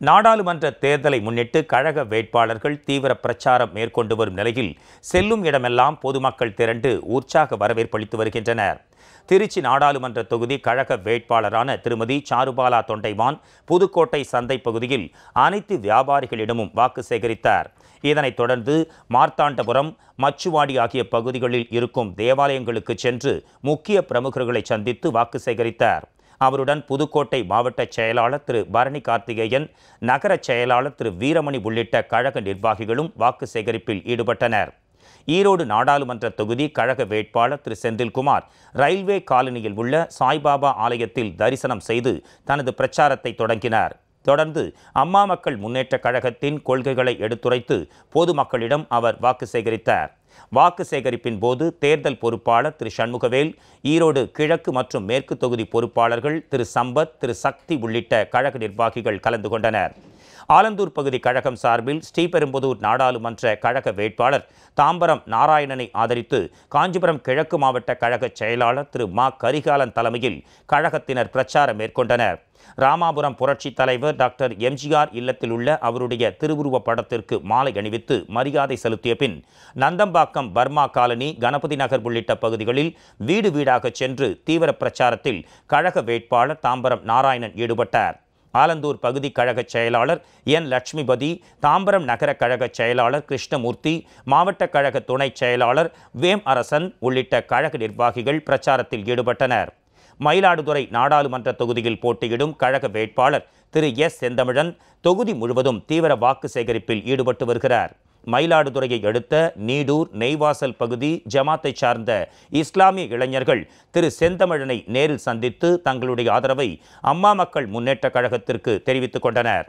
நாடாளுமன்ற தேர்தலை முன்னிட்டு கழக வேட்பாளர்கள் தீவிர பிரச்சாரம் மேற்கொண்டு வரும் நிலையில் செல்லும் இடமெல்லாம் பொதுமக்கள் திரண்டு உற்சாக வரவேற்பளித்து வருகின்றனர். திருச்சி நாடாளுமன்ற தொகுதி கழக வேட்பாளரான திருமதி சாருபாலா தொண்டைமான் புதுக்கோட்டை சந்தை பகுதியில் அனைத்து வியாபாரிகளிடமும் வாக்கு சேகரித்தார். இதனைத் தொடர்ந்து மார்த்தாண்டபுரம் மச்சுவாடி ஆகிய பகுதிகளில் இருக்கும் தேவாலயங்களுக்கு சென்று முக்கிய பிரமுகர்களை சந்தித்து வாக்கு சேகரித்தார். அவருடன் புதுக்கோட்டை மாவட்ட செயலாளர் திரு பரணி கார்த்திகேயன் நகர செயலாளர் திரு வீரமணி உள்ளிட்ட கழக நிர்வாகிகளும் வாக்கு சேகரிப்பில் ஈடுபட்டனர். ஈரோடு நாடாளுமன்ற தொகுதி கழக வேட்பாளர் திரு செந்தில்குமார் ரயில்வே காலனியில் உள்ள சாய்பாபா ஆலயத்தில் தரிசனம் செய்து தனது பிரச்சாரத்தை தொடங்கினார். தொடர்ந்து அம்மா மக்கள் முன்னேற்ற கழகத்தின் கொள்கைகளை எடுத்துரைத்து பொதுமக்களிடம் அவர் வாக்கு சேகரித்தார். வாக்கு சேகரிப்பின் போது தேர்தல் பொறுப்பாளர் திரு சண்முகவேல் ஈரோடு கிழக்கு மற்றும் மேற்கு தொகுதி பொறுப்பாளர்கள் திரு சம்பத் திரு சக்தி உள்ளிட்ட கழக நிர்வாகிகள் கலந்து கொண்டனர். ஆலந்தூர் பகுதி கழகம் சார்பில் ஸ்ரீபெரும்புதூர் நாடாளுமன்ற கழக வேட்பாளர் தாம்பரம் நாராயணனை ஆதரித்து காஞ்சிபுரம் கிழக்கு மாவட்ட கழக செயலாளர் திரு மா. கரிகாலன் தலைமையில் கழகத்தினர் பிரச்சாரம் மேற்கொண்டனர். ராமாபுரம் புரட்சி தலைவர் டாக்டர் எம்ஜிஆர் இல்லத்தில் உள்ள அவருடைய திருவுருவப் படத்திற்கு மாலை அணிவித்து மரியாதை செலுத்திய பின் நந்தம்பாக்கம் பர்மா காலனி கணபதி நகர் உள்ளிட்ட பகுதிகளில் வீடு வீடாக சென்று தீவிர பிரச்சாரத்தில் கழக வேட்பாளர் தாம்பரம் நாராயணன் ஈடுபட்டார். ஆலந்தூர் பகுதி கழக செயலாளர் என் லட்சுமிபதி தாம்பரம் நகர கழக செயலாளர் கிருஷ்ணமூர்த்தி மாவட்ட கழக துணைச் செயலாளர் வேம் அரசன் உள்ளிட்ட கழக நிர்வாகிகள் பிரச்சாரத்தில் ஈடுபட்டனர். மயிலாடுதுறை நாடாளுமன்ற தொகுதியில் போட்டியிடும் கழக வேட்பாளர் திரு எஸ். செந்தமிழன் தொகுதி முழுவதும் தீவிர வாக்கு சேகரிப்பில் ஈடுபட்டு வருகிறார். மயிலாடுதுறையை அடுத்த நீடூர் நெய்வாசல் பகுதி ஜமாத்தை சார்ந்த இஸ்லாமிய இளைஞர்கள் திரு செந்தமிழனை நேரில் சந்தித்து தங்களுடைய ஆதரவை அம்மா மக்கள் முன்னேற்ற கழகத்திற்கு தெரிவித்துக் கொண்டனர்.